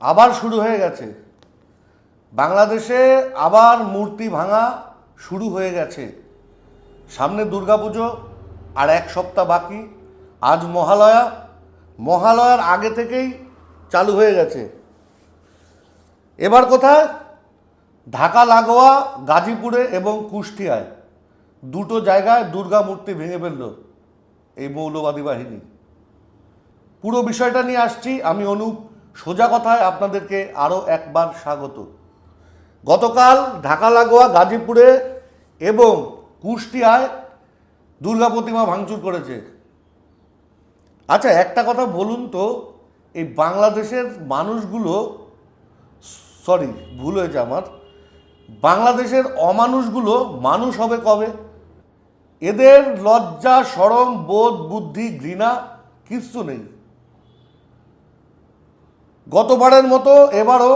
আবার শুরু হয়ে গেছে। বাংলাদেশে আবার মূর্তি ভাঙা শুরু হয়ে গেছে। সামনে দুর্গাপুজো আর এক সপ্তাহ বাকি। আজ মহালয়া। মহালয়ার আগে থেকেই চালু হয়ে গেছে। এবার কোথায়? ঢাকা, লাগোয়া, গাজীপুরে এবং কুষ্টিয়ায়। দুটো জায়গায় দুর্গা মূর্তি ভেঙে ফেলল এই মৌলবাদী বাহিনী। পুরো বিষয়টা নিয়ে আসছি আমি অনুপ সোজা কথায় আপনাদেরকে আরও একবার স্বাগত। গতকাল ঢাকা লাগোয়া গাজীপুরে এবং কুষ্টিয়ায় দুর্গা প্রতিমা ভাঙচুর করেছে। আচ্ছা একটা কথা বলুন তো, এই বাংলাদেশের মানুষগুলো, সরি, ভুল হয়েছে আমার, বাংলাদেশের অমানুষগুলো মানুষ হবে কবে? এদের লজ্জা, সরম, বোধ, বুদ্ধি, ঘৃণা কিচ্ছু নেই। গতবারের মতো এবারও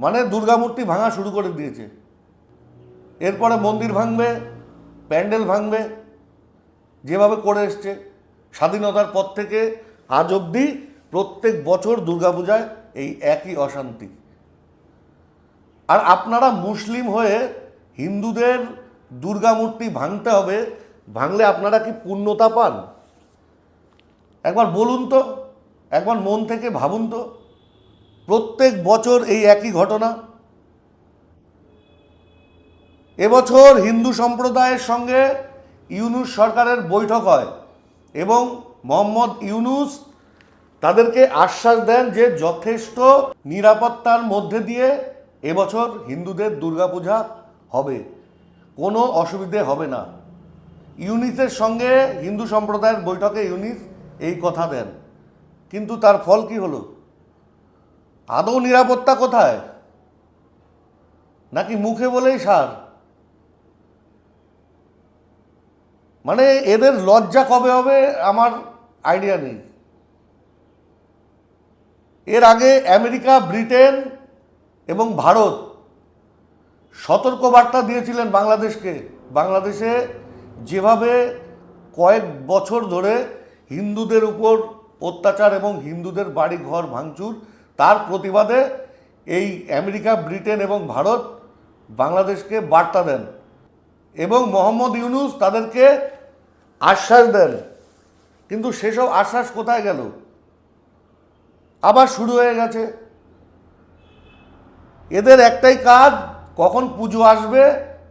মানে দুর্গামূর্তি ভাঙা শুরু করে দিয়েছে। এরপরে মন্দির ভাঙবে, প্যান্ডেল ভাঙবে, যেভাবে করে এসছে, স্বাধীনতার পর থেকে আজ অবধি প্রত্যেক বছর দুর্গাপূজায় এই একই অশান্তি। আর আপনারা মুসলিম হয়ে হিন্দুদের দুর্গামূর্তি ভাঙতে হবে, ভাঙলে আপনারা কি পূর্ণতা পান? একবার বলুন তো। একবার মন থেকে ভাবুন তো, প্রত্যেক বছর এই একই ঘটনা। এবছর হিন্দু সম্প্রদায়ের সঙ্গে ইউনুস সরকারের বৈঠক হয় এবং মোহাম্মদ ইউনুস তাদেরকে আশ্বাস দেন যে যথেষ্ট নিরাপত্তার মধ্যে দিয়ে এবছর হিন্দুদের দুর্গাপূজা হবে। কোনো অসুবিধে হবে না। ইউনিসের সঙ্গে হিন্দু সম্প্রদায়ের বৈঠকে ইউনিস এই কথা দেন। কিন্তু তার ফল কি হলো? আদৌ নিরাপত্তা কোথায়? নাকি মুখে বলেই সার? মানে এদের লজ্জা কবে হবে আমার আইডিয়া নেই। এর আগে আমেরিকা, ব্রিটেন এবং ভারত সতর্কবার্তা দিয়েছিলেন বাংলাদেশকে। বাংলাদেশে যেভাবে কয়েক বছর ধরে হিন্দুদের উপর অত্যাচার এবং হিন্দুদের বাড়ি, ঘর ভাঙচুর, তার প্রতিবাদে এই আমেরিকা, ব্রিটেন এবং ভারত বাংলাদেশকে বার্তা দেন এবং মোহাম্মদ ইউনুস তাদেরকে আশ্বাস দেন। কিন্তু সেসব আশ্বাস কোথায় গেল? আবার শুরু হয়ে গেছে। এদের একটাই কাজ, কখন পুজো আসবে?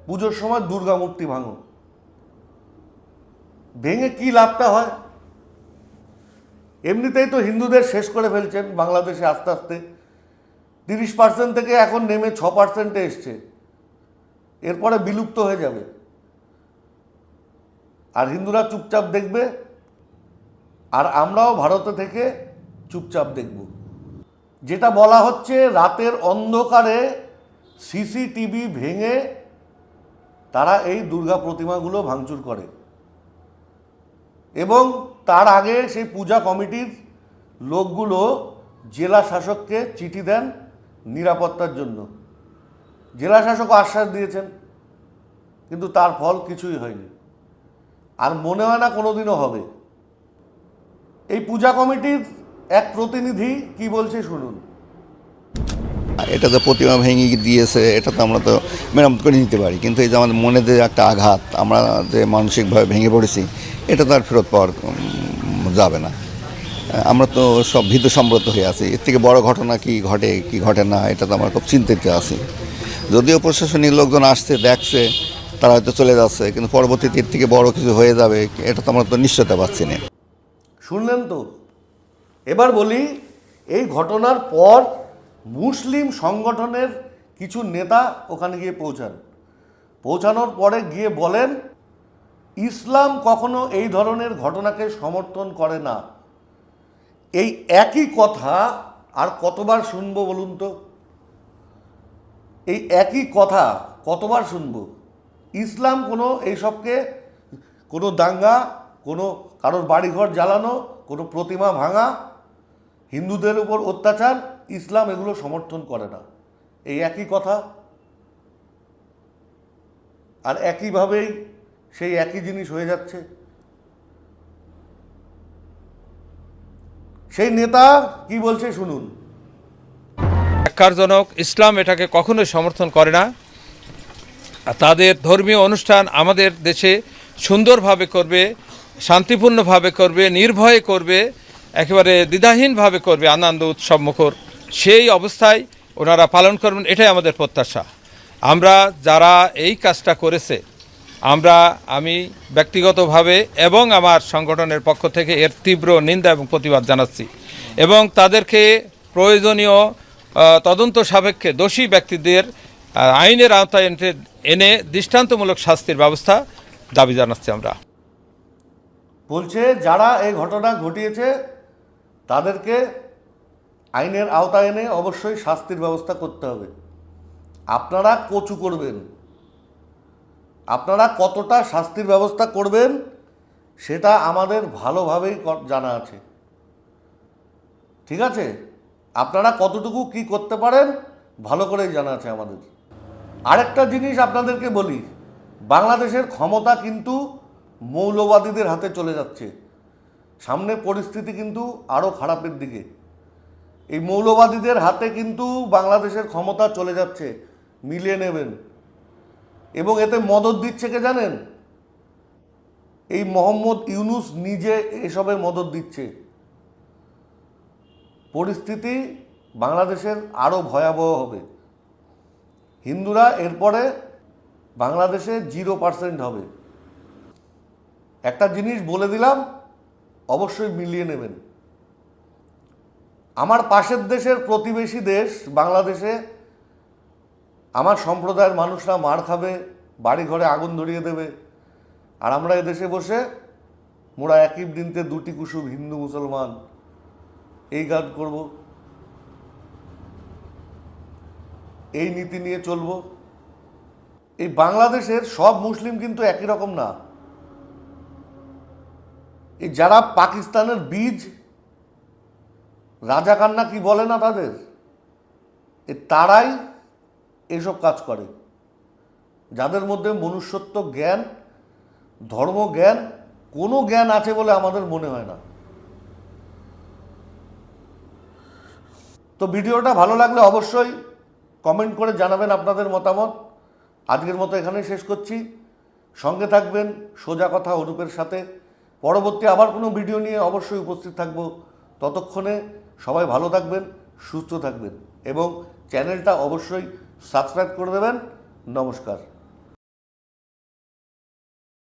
পুজোর সময় দুর্গা মূর্তি ভাঙো। ভেঙে কি লাভটা হয়? এমনিতেই তো হিন্দুদের শেষ করে ফেলছেন বাংলাদেশে আস্তে আস্তে। তিরিশ পার্সেন্ট থেকে এখন নেমে ছ পার্সেন্টে এসছে। এরপরে বিলুপ্ত হয়ে যাবে। আর হিন্দুরা চুপচাপ দেখবে, আর আমরাও ভারতে থেকে চুপচাপ দেখব। যেটা বলা হচ্ছে, রাতের অন্ধকারে সিসিটিভি ভেঙে তারা এই দুর্গা প্রতিমাগুলো ভাঙচুর করে। এবং তার আগে সেই পূজা কমিটির লোকগুলো জেলা শাসককে চিঠি দেন নিরাপত্তার জন্য। জেলা শাসক আশ্বাস দিয়েছেন, কিন্তু তার ফল কিছুই হয়নি। আর মনে হয় না কোনোদিনও হবে। এই পূজা কমিটির এক প্রতিনিধি কি বলছে শুনুন। এটা তো প্রতিমা ভেঙে দিয়েছে, এটা তো আমরা তো মেরামত করে নিতে পারি। কিন্তু এই যে আমাদের মনে যে একটা আঘাত, আমরা যে মানসিকভাবে ভেঙে পড়েছি, এটা তো আর ফেরত পাওয়ার যাবে না। আমরা তো সব ভীত সম্ব্রত হয়ে আছি। এর থেকে বড় ঘটনা কি ঘটে কি ঘটে না, এটা তো আমরা খুব চিন্তিত আছি। যদিও প্রশাসনিক লোকজন আসছে, দেখছে, তারা হয়তো চলে যাচ্ছে, কিন্তু পরবর্তীতে এর থেকে বড় কিছু হয়ে যাবে, এটা তো আমরা তো নিশ্চয়তা পাচ্ছি না। শুনলেন তো? এবার বলি, এই ঘটনার পর মুসলিম সংগঠনের কিছু নেতা ওখানে গিয়ে পৌঁছান। পৌঁছানোর পরে গিয়ে বলেন, ইসলাম কখনো এই ধরনের ঘটনাকে সমর্থন করে না। এই একই কথা আর কতবার শুনব বলুন তো? এই একই কথা কতবার শুনব? ইসলাম কোনো এইসবকে কোনো দাঙ্গা, কোনো কারোর বাড়িঘর জ্বালানো, কোনো প্রতিমা ভাঙা, হিন্দুদের উপর অত্যাচার ইসলাম এগুলো সমর্থন করে না। এই একই কথা। আর একইভাবেই সেই একই জিনিস হয়ে যাচ্ছে। সেই নেতা কি বলছে শুনুন। ন্যক্কারজনক ইসলাম এটাকে কখনোই সমর্থন করে না। তাদের ধর্মীয় অনুষ্ঠান আমাদের দেশে সুন্দরভাবে করবে, শান্তিপূর্ণভাবে করবে, নির্ভয়ে করবে, একেবারে দ্বিধাহীনভাবে করবে আনন্দ উৎসব মুখর। সেই অবস্থায় ওনারা পালন করবেন, এটাই আমাদের প্রত্যাশা। আমরা যারা এই কাজটা করেছে, আমরা, আমি ব্যক্তিগতভাবে এবং আমার সংগঠনের পক্ষ থেকে এর তীব্র নিন্দা এবং প্রতিবাদ জানাচ্ছি এবং তাদেরকে প্রয়োজনীয় তদন্ত সাপেক্ষে দোষী ব্যক্তিদের আইনের আওতায় এনে- দৃষ্টান্তমূলক শাস্তির ব্যবস্থা দাবি জানাচ্ছি আমরা। বলছে, যারা এই ঘটনা ঘটিয়েছে, তাদেরকে আইনের আওতায় এনে অবশ্যই শাস্তির ব্যবস্থা করতে হবে। আপনারা কচু করবেন। আপনারা কতটা শাস্তির ব্যবস্থা করবেন, সেটা আমাদের ভালোভাবেই জানা আছে। ঠিক আছে? আপনারা কতটুকু কি করতে পারেন, ভালো করেই জানা আছে আমাদের। আরেকটা জিনিস আপনাদেরকে বলি, বাংলাদেশের ক্ষমতা কিন্তু মৌলবাদীদের হাতে চলে যাচ্ছে। সামনে পরিস্থিতি কিন্তু আরও খারাপের দিকে। এই মৌলবাদীদের হাতে কিন্তু বাংলাদেশের ক্ষমতা চলে যাচ্ছে, মিলিয়ে নেবেন। এবং এতে মদত দিচ্ছে কে জানেন? এই মোহাম্মদ ইউনুস নিজে এসবে মদত দিচ্ছে। পরিস্থিতি বাংলাদেশের আরও ভয়াবহ হবে। হিন্দুরা এরপরে বাংলাদেশে জিরো পার্সেন্ট হবে। একটা জিনিস বলে দিলাম, অবশ্যই মিলিয়ে নেবেন। আমার পাশের দেশের প্রতিবেশী দেশ বাংলাদেশে, আমার সম্প্রদায়ের মানুষরা মার খাবে, বাড়ি ঘরে আগুন ধরিয়ে দেবে। আর আমরা এদেশে বসে মোরা একই দিনতে দুটি কুসুম হিন্দু মুসলমান এই গান করব, এই নীতি নিয়ে চলবো। এই বাংলাদেশের সব মুসলিম কিন্তু একই রকম না। এই যারা পাকিস্তানের বীজ রাজাকান্না কি বলে না তাদের? এ তারাই এসব কাজ করে। যাদের মধ্যে মনুষ্যত্ব জ্ঞান, ধর্ম জ্ঞান, কোনো জ্ঞান আছে বলে আমাদের মনে হয় না। তো ভিডিওটা ভালো লাগলে অবশ্যই কমেন্ট করে জানাবেন আপনাদের মতামত। আজকের মতো এখানেই শেষ করছি। সঙ্গে থাকবেন সোজা কথা অরূপের সাথে। পরবর্তী আবার কোনো ভিডিও নিয়ে অবশ্যই উপস্থিত থাকব। ততক্ষণে সবাই ভালো থাকবেন সুস্থ থাকবেন এবং চ্যানেলটা অবশ্যই সাবস্ক্রাইব করে দেবেন। নমস্কার।